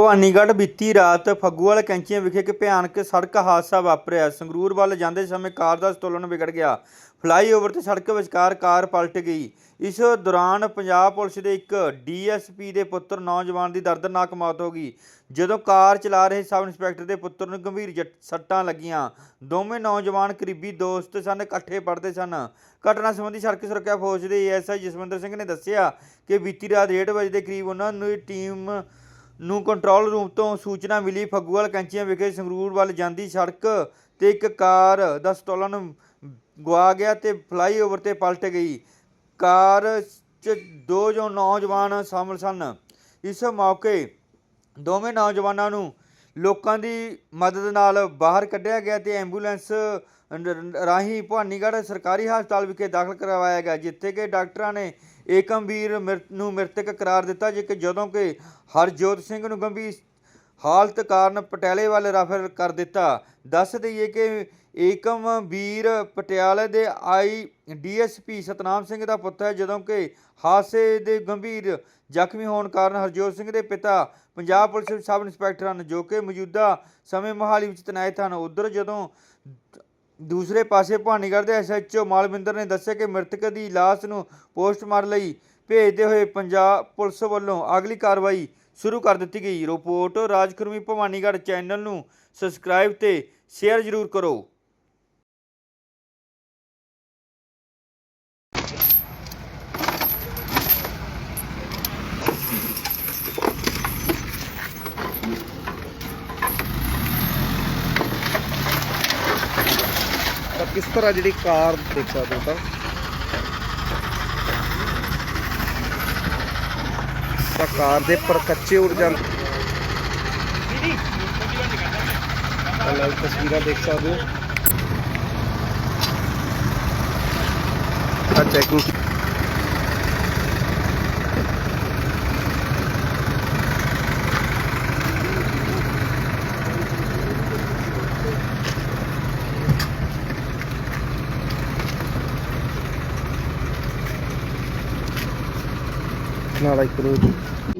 ਭਵਾਨੀਗੜ੍ਹ ਬੀਤੀ ਰਾਤ ਫੱਗੂਵਾਲ ਕੈਂਚੀਆਂ ਵਿਖੇ ਇੱਕ ਭਿਆਨਕ ਸੜਕ ਹਾਦਸਾ ਵਾਪਰਿਆ। ਸੰਗਰੂਰ ਵੱਲ ਜਾਂਦੇ ਸਮੇਂ ਕਾਰ ਦਾ ਸੰਤੁਲਨ ਵਿਗੜ ਗਿਆ। ਫਲਾਈਓਵਰ ਤੇ ਸੜਕ ਵਿਚਕਾਰ ਕਾਰ ਪਲਟ ਗਈ। ਇਸ ਦੌਰਾਨ ਪੰਜਾਬ ਪੁਲਿਸ ਦੇ ਇੱਕ ਡੀਐਸਪੀ ਦੇ ਪੁੱਤਰ ਨੌਜਵਾਨ ਦੀ ਦਰਦਨਾਕ ਮੌਤ ਹੋ ਗਈ। ਜਦੋਂ ਕਾਰ ਚਲਾ ਰਹੇ ਸਬ ਇੰਸਪੈਕਟਰ ਦੇ ਪੁੱਤਰ ਨੂੰ ਗੰਭੀਰ ਜੱਟ- ਸੱਟਾਂ ਲੱਗੀਆਂ। ਦੋਵੇਂ ਨੌਜਵਾਨ ਕਰੀਬੀ ਦੋਸਤ ਸਨ, ਇਕੱਠੇ ਪੜ੍ਹਦੇ ਸਨ। ਘਟਨਾ ਸੰਬੰਧੀ ਸੜਕ ਸੁਰੱਖਿਆ ਫੌਜ ਦੇ ਏਐਸਆਈ ਜਸਵਿੰਦਰ ਸਿੰਘ ਨੇ ਦੱਸਿਆ ਕਿ ਬੀਤੀ ਰਾਤ 1:30 ਵਜੇ ਦੇ ਕਰੀਬ ਉਹਨਾਂ ਨੂੰ ਟੀਮ ਨੂੰ ਕੰਟਰੋਲ ਰੂਮ ਤੋਂ ਸੂਚਨਾ ਮਿਲੀ। ਫੱਗੂਵਾਲ ਕੈਂਚੀਆਂ ਵਿਖੇ ਸੰਗਰੂਰ ਵੱਲ ਜਾਂਦੀ ਸੜਕ ਤੇ ਇੱਕ ਕਾਰ ਦਾ ਸਟੋਲਨ ਗਵਾ ਗਿਆ ਤੇ ਫਲਾਈਓਵਰ ਤੇ ਪਲਟ ਗਈ। ਕਾਰ 'ਚ ਦੋ ਜੋ ਨੌਜਵਾਨ ਸ਼ਾਮਲ ਸਨ। ਇਸ ਮੌਕੇ ਦੋਵੇਂ ਨੌਜਵਾਨਾਂ ਨੂੰ ਲੋਕਾਂ ਦੀ ਮਦਦ ਨਾਲ ਬਾਹਰ ਕੱਢਿਆ ਗਿਆ ਤੇ ਐਂਬੂਲੈਂਸ ਰਾਹੀਂ ਭਵਾਨੀਗੜ੍ਹ ਸਰਕਾਰੀ ਹਸਪਤਾਲ ਵਿਖੇ ਦਾਖਲ ਕਰਵਾਇਆ ਗਿਆ, ਜਿੱਥੇ ਕਿ ਡਾਕਟਰਾਂ ਨੇ ਏਕਮਵੀਰ ਮਿਰ- ਨੂੰ ਮ੍ਰਿਤਕ ਕਰਾਰ ਦਿੱਤਾ ਜੇ ਕਿ ਜਦੋਂ ਕਿ ਹਰਜੋਤ ਸਿੰਘ ਨੂੰ ਗੰਭੀਰ ਹਾਲਤ ਕਾਰਨ ਪਟਿਆਲੇ ਵੱਲ ਰੈਫਰ ਕਰ ਦਿੱਤਾ। ਦੱਸ ਦਈਏ ਕਿ ਏਕਮ ਵੀਰ ਪਟਿਆਲੇ ਦੇ ਆਈ ਡੀਐਸਪੀ ਸਤਨਾਮ ਸਿੰਘ ਦਾ ਪੁੱਤ ਹੈ, ਜਦੋਂ ਕਿ ਹਾਦਸੇ ਦੇ ਗੰਭੀਰ ਜ਼ਖਮੀ ਹੋਣ ਕਾਰਨ ਹਰਜੋਤ ਸਿੰਘ ਦੇ ਪਿਤਾ ਪੰਜਾਬ ਪੁਲਿਸ ਸਬ ਇੰਸਪੈਕਟਰ ਹਨ, ਜੋ ਕਿ ਮੌਜੂਦਾ ਸਮੇਂ ਮੋਹਾਲੀ ਵਿੱਚ ਤੈਨਾਤ ਹਨ ਉਧਰ ਜਦੋਂ ਦੂਸਰੇ ਪਾਸੇ ਭਾਨੀਗੜ੍ਹ ਦੇ ਐਸਐਚਓ ਮਾਲਵਿੰਦਰ ਨੇ ਦੱਸਿਆ ਕਿ ਮ੍ਰਿਤਕ ਦੀ ਲਾਸ਼ ਨੂੰ ਪੋਸਟਮਾਰਟਮ ਲਈ ਭੇਜਦੇ ਹੋਏ ਪੰਜਾਬ ਪੁਲਿਸ ਵੱਲੋਂ ਅਗਲੀ ਕਾਰਵਾਈ ਸ਼ੁਰੂ ਕਰ ਦਿੱਤੀ ਗਈ। ਰਿਪੋਰਟ ਰਾਜਕਰਮੀ ਭਵਾਨੀਗੜ੍ਹ ਚੈਨਲ ਨੂੰ ਸਬਸਕ੍ਰਾਈਬ ਤੇ ਸ਼ੇਅਰ ਜ਼ਰੂਰ ਕਰੋ। ਤਾਂ ਕਿਸ ਤਰ੍ਹਾਂ ਜਿਹੜੀ ਕਾਰ ਦੇਖ ਸਕਦੇ ਹੋ ਤਾਂ? ਤਾਂ ਕਾਰ ਦੇ ਪਰ ਕੱਚੇ ਉੱਡ ਜਾਂਦੇ ਤਾਂ ਲਾਈਵ ਤਸਵੀਰਾਂ ਦੇਖ ਸਕਦੇ ਹੋ। ਤਾਂ ਚੈਕਿੰਗ ਨਾਲ ਇੱਕ ਨੂੰ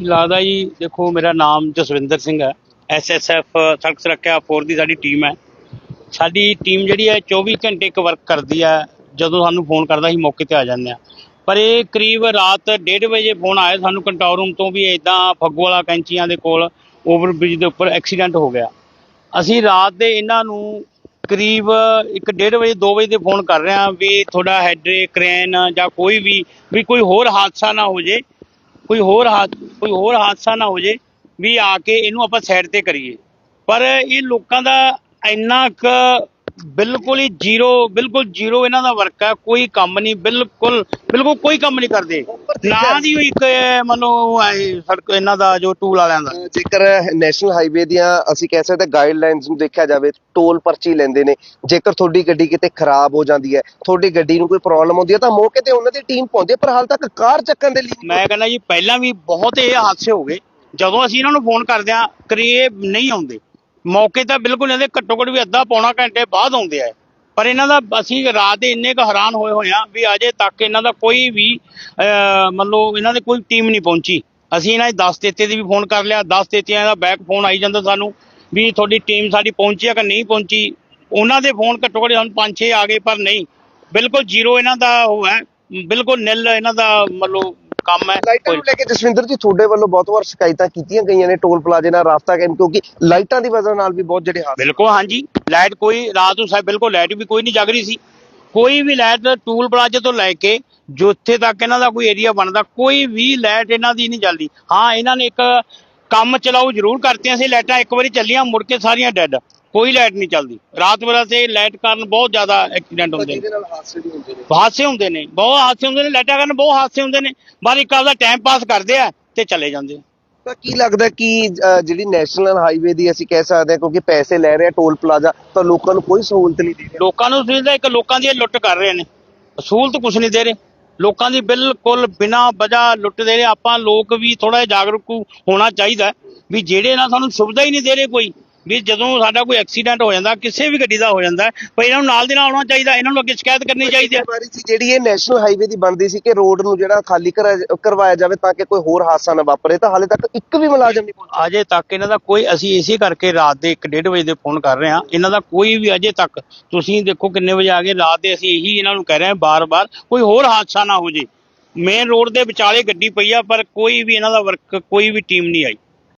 ਲੱਗਦਾ ਜੀ, ਦੇਖੋ ਮੇਰਾ ਨਾਮ ਜਸਵਿੰਦਰ ਸਿੰਘ ਹੈ। ਐਸਐਸਐਫ ਸੜਕ ਸੁਰੱਖਿਆ ਫੋਰ ਦੀ ਸਾਡੀ ਟੀਮ ਹੈ। ਸਾਡੀ ਟੀਮ ਜਿਹੜੀ ਹੈ 24 ਘੰਟੇ ਇੱਕ ਵਰਕ ਕਰਦੀ ਹੈ। ਜਦੋਂ ਸਾਨੂੰ ਫੋਨ ਕਰਦਾ ਅਸੀਂ ਮੌਕੇ ਤੇ ਆ ਜਾਂਦੇ ਆ ਪਰ ਇਹ ਕਰੀਬ ਰਾਤ 1:30 ਵਜੇ ਫੋਨ ਆਇਆ ਸਾਨੂੰ ਕੰਟਰੋਲ ਰੂਮ ਤੋਂ ਵੀ ਇਦਾਂ ਫੱਗੂ ਵਾਲਾ ਕੈਂਚੀਆਂ ਦੇ ਕੋਲ ਓਵਰ ਬ੍ਰਿਜ ਦੇ ਉੱਪਰ ਐਕਸੀਡੈਂਟ ਹੋ ਗਿਆ। ਅਸੀਂ ਰਾਤ ਦੇ ਇਹਨਾਂ ਨੂੰ ਕਰੀਬ 1:30 ਵਜੇ 2 ਵਜੇ ਦੇ ਫੋਨ ਕਰ ਰਹੇ ਹਾਂ ਵੀ ਤੁਹਾਡਾ ਹੈਡ ਕ੍ਰੇਨ ਜਾਂ ਕੋਈ ਵੀ ਵੀ ਕੋਈ ਹੋਰ ਹਾਦਸਾ ਨਾ ਹੋ ਜੇ। ਕੋਈ ਹੋਰ ਹਾਦ, ਕੋਈ ਹੋਰ ਹਾਦਸਾ ਨਾ ਹੋ ਜੇ, ਵੀ ਆ ਕੇ ਇਹਨੂੰ ਆਪਾਂ ਸਾਈਡ ਤੇ ਕਰੀਏ। ਪਰ ਇਹ ਲੋਕਾਂ ਦਾ ਇੰਨਾ ਕੁ ਬਿਲਕੁਲ ਹੀ ਜ਼ੀਰੋ ਬਿਲਕੁਲ ਜ਼ੀਰੋ ਇਹਨਾਂ ਦਾ ਵਰਕ ਹੈ ਕੋਈ ਕੰਮ ਨਹੀਂ ਬਿਲਕੁਲ ਬਿਲਕੁਲ ਕੋਈ ਕੰਮ ਨਹੀਂ ਕਰਦੇ। ਨਾ ਦੀ ਇੱਕ ਮੰਨੋ ਸੜਕ ਇਹਨਾਂ ਦਾ ਜੋ ਟੂਲ ਵਾਲਿਆਂ ਦਾ। ਜੇਕਰ ਨੈਸ਼ਨਲ ਹਾਈਵੇ ਦੀਆਂ ਅਸੀਂ ਕਹਿ ਸਕਦੇ ਗਾਈਡਲਾਈਨਸ ਨੂੰ ਦੇਖਿਆ ਜਾਵੇ ਟੋਲ ਪਰਚੀ ਲੈਂਦੇ ਨੇ। ਜੇਕਰ ਤੁਹਾਡੀ ਗੱਡੀ ਕਿਤੇ ਖਰਾਬ ਹੋ ਜਾਂਦੀ ਹੈ ਤੁਹਾਡੀ ਗੱਡੀ ਨੂੰ ਕੋਈ ਪ੍ਰੋਬਲਮ ਹੁੰਦੀ ਹੈ ਤਾਂ ਮੌਕੇ ਤੇ ਉਹਨਾਂ ਦੀ ਟੀਮ ਪਹੁੰਚਦੀ ਪਰ ਹਾਲ ਤੱਕ ਕਾਰ ਚੱਕਣ ਦੇ ਲਈ ਮੈਂ ਕਹਿੰਦਾ ਜੀ ਪਹਿਲਾਂ ਵੀ ਬਹੁਤ ਇਹ ਹਾਦਸੇ ਹੋ ਗਏ। ਜਦੋਂ ਅਸੀਂ ਇਹਨਾਂ ਨੂੰ ਫੋਨ ਕਰਦੇ ਆ ਕਰੀਏ ਨਹੀਂ ਆਉਂਦੇ। ਮੌਕੇ ਤਾਂ ਬਿਲਕੁਲ ਇਹਦੇ ਘੱਟੋ ਘੱਟ ਵੀ ਅੱਧਾ ਪੌਣਾ ਘੰਟੇ ਬਾਅਦ ਆਉਂਦੇ ਆ ਪਰ ਇਹਨਾਂ ਦਾ ਅਸੀਂ ਰਾਤ ਦੇ ਇੰਨੇ ਕੁ ਹੈਰਾਨ ਹੋਏ ਹੋਏ ਆ ਵੀ ਅਜੇ ਤੱਕ ਇਹਨਾਂ ਦਾ ਕੋਈ ਵੀ ਮਤਲਬ ਇਹਨਾਂ ਦੀ ਕੋਈ ਟੀਮ ਨਹੀਂ ਪਹੁੰਚੀ। ਅਸੀਂ ਇਹਨਾਂ ਦੇ 10 ਤੇਤੇ ਦੀ ਵੀ ਫੋਨ ਕਰ ਲਿਆ 10 ਤੇਤਿਆਂ ਦਾ ਬੈਕ ਫੋਨ ਆਈ ਜਾਂਦਾ ਸਾਨੂੰ ਵੀ ਤੁਹਾਡੀ ਟੀਮ ਸਾਡੀ ਪਹੁੰਚੀ ਆ ਕਿ ਨਹੀਂ ਪਹੁੰਚੀ। ਉਹਨਾਂ ਦੇ ਫੋਨ ਘੱਟੋ ਘੱਟ ਹੁਣ 5-6 ਆ ਗਏ, ਪਰ ਨਹੀਂ। ਬਿਲਕੁਲ ਜ਼ੀਰੋ ਇਹਨਾਂ ਦਾ ਉਹ ਹੈ। ਬਿਲਕੁਲ ਨਿਲ ਇਹਨਾਂ ਦਾ ਮਤਲਬ ਕੰਮ ਹੈ ਲਾਈਟਾਂ ਨੂੰ ਲੈ ਕੇ ਜਸਵਿੰਦਰ ਜੀ ਤੁਹਾਡੇ ਵੱਲੋਂ ਬਹੁਤ ਵਾਰ ਸ਼ਿਕਾਇਤਾਂ ਕੀਤੀਆਂ ਗਈਆਂ ਨੇ ਟੋਲ ਪਲਾਜ਼ੇ ਨਾਲ ਰਾਸਤਾ ਕਾਇਮ ਕਿਉਂਕਿ ਲਾਈਟਾਂ ਦੀ ਵਜ੍ਹਾ ਨਾਲ ਵੀ ਬਹੁਤ ਜਿਹੜੇ ਹਾਦਸੇ ਬਿਲਕੁਲ ਹਾਂਜੀ। ਲਾਈਟ ਕੋਈ ਰਾਤ ਨੂੰ ਸਾਹਿਬ ਬਿਲਕੁਲ ਲਾਈਟ ਵੀ ਕੋਈ ਨਹੀਂ ਜਗ ਰਹੀ ਸੀ। ਕੋਈ ਵੀ ਲਾਈਟ ਟੂਲ ਪਲਾਜ਼ੇ ਤੋਂ ਲੈ ਕੇ ਜਿੱਥੇ ਤੱਕ ਇਹਨਾਂ ਦਾ ਕੋਈ ਏਰੀਆ ਬਣਦਾ ਕੋਈ ਵੀ ਲਾਈਟ ਇਹਨਾਂ ਦੀ ਨਹੀਂ ਚੱਲਦੀ ਹਾਂ ਇਹਨਾਂ ਨੇ ਇੱਕ ਕੰਮ ਚਲਾਓ ਜ਼ਰੂਰ ਕਰਤੀਆਂ ਸੀ ਲਾਈਟਾਂ ਇੱਕ ਵਾਰੀ ਚੱਲੀਆਂ ਮੁੜ ਕੇ ਸਾਰੀਆਂ ਡੈੱਡ। ਕੋਈ ਲਾਈਟ ਨਹੀਂ ਚੱਲਦੀ। ਰਾਤ ਵੇਲੇ ਤੇ ਲਾਈਟ ਕਾਰਨ ਬਹੁਤ ਜ਼ਿਆਦਾ ਐਕਸੀਡੈਂਟ ਹੁੰਦੇ ਨੇ। ਨਾਲ ਹਾਦਸੇ ਹੁੰਦੇ ਨੇ ਬਹੁਤ ਹਾਦਸੇ ਹੁੰਦੇ ਨੇ ਲਾਈਟਾਂ ਕਾਰਨ ਬਹੁਤ ਹਾਦਸੇ ਹੁੰਦੇ ਨੇ। ਬਾਅਦ ਇੱਕ ਆਪਦਾ ਟਾਈਮ ਪਾਸ ਕਰਦੇ ਆ ਤੇ ਚਲੇ ਜਾਂਦੇ ਆ। ਤਾਂ ਕੀ ਲੱਗਦਾ ਕਿ ਜਿਹੜੀ ਨੈਸ਼ਨਲ ਹਾਈਵੇ ਦੀ ਅਸੀਂ ਕਹਿ ਸਕਦੇ ਹਾਂ ਕਿਉਂਕਿ ਪੈਸੇ ਲੈ ਰਹੇ ਆ ਟੋਲ ਪਲਾਜ਼ਾ ਤਾਂ ਲੋਕਾਂ ਨੂੰ ਕੋਈ ਸਹੂਲਤ ਨਹੀਂ ਦੇ ਰਿਹਾ। ਲੋਕਾਂ ਨੂੰ ਸੁਵਿਧਾ ਇੱਕ ਲੋਕਾਂ ਦੀ ਲੁੱਟ ਕਰ ਰਹੇ ਨੇ। ਸਹੂਲਤ ਕੁਛ ਨਹੀਂ ਦੇ ਰਹੇ। ਲੋਕਾਂ ਦੀ ਬਿਲਕੁਲ ਬਿਨਾਂ ਵਜ੍ਹਾ ਲੁੱਟ ਦੇ ਰਹੇ। ਆਪਾਂ ਲੋਕ ਵੀ ਥੋੜਾ ਜਿਹਾ ਜਾਗਰੂਕ ਹੋਣਾ ਚਾਹੀਦਾ ਵੀ ਜਿਹੜੇ ਨਾ ਸਾਨੂੰ ਸੁਵਿਧਾ ਹੀ ਨਹੀਂ ਦੇ ਰਹੇ ਕੋਈ। ਵੀ ਜਦੋਂ ਸਾਡਾ ਕੋਈ ਐਕਸੀਡੈਂਟ ਹੋ ਜਾਂਦਾ ਕਿਸੇ ਵੀ ਗੱਡੀ ਦਾ ਹੋ ਜਾਂਦਾ ਪਰ ਇਹਨਾਂ ਨੂੰ ਨਾਲ ਦੀ ਨਾਲ ਆਉਣਾ ਚਾਹੀਦਾ ਇਹਨਾਂ ਨੂੰ ਅੱਗੇ ਸ਼ਿਕਾਇਤ ਕਰਨੀ ਚਾਹੀਦੀ ਹੈ। ਵਾਰੀ ਸੀ ਜਿਹੜੀ ਇਹ ਨੈਸ਼ਨਲ ਹਾਈਵੇ ਦੀ ਬਣਦੀ ਸੀ ਕਿ ਰੋਡ ਨੂੰ ਜਿਹੜਾ ਖਾਲੀ ਕਰਾ- ਕਰਵਾਇਆ ਜਾਵੇ ਤਾਂ ਕਿ ਕੋਈ ਹੋਰ ਹਾਦਸਾ ਨਾ ਵਾਪਰੇ ਤਾਂ ਹਾਲੇ ਤੱਕ ਇੱਕ ਵੀ ਮੁਲਾਜ਼ਮ ਨਹੀਂ ਪਹੁੰਚਿਆ। ਅਜੇ ਤੱਕ ਇਹਨਾਂ ਦਾ ਕੋਈ ਅਸੀਂ ਇਸੇ ਕਰਕੇ ਰਾਤ ਦੇ 1:30 ਵਜੇ ਦੇ ਫੋਨ ਕਰ ਰਹੇ ਹਾਂ ਇਹਨਾਂ ਦਾ ਕੋਈ ਵੀ ਅਜੇ ਤੱਕ ਤੁਸੀਂ ਦੇਖੋ ਕਿੰਨੇ ਵਜੇ ਆ ਗਏ ਰਾਤ ਦੇ ਅਸੀਂ ਇਹੀ ਇਹਨਾਂ ਨੂੰ ਕਹਿ ਰਹੇ ਹਾਂ ਬਾਰ-ਬਾਰ ਕੋਈ ਹੋਰ ਹਾਦਸਾ ਨਾ ਹੋ ਜੇ। ਮੇਨ ਰੋਡ ਦੇ ਵਿਚਾਲੇ ਗੱਡੀ ਪਈ ਆ ਪਰ ਕੋਈ ਵੀ ਇਹਨਾਂ ਦਾ ਵਰਕ ਕੋਈ ਵੀ ਟੀਮ ਨਹੀਂ ਆਈ।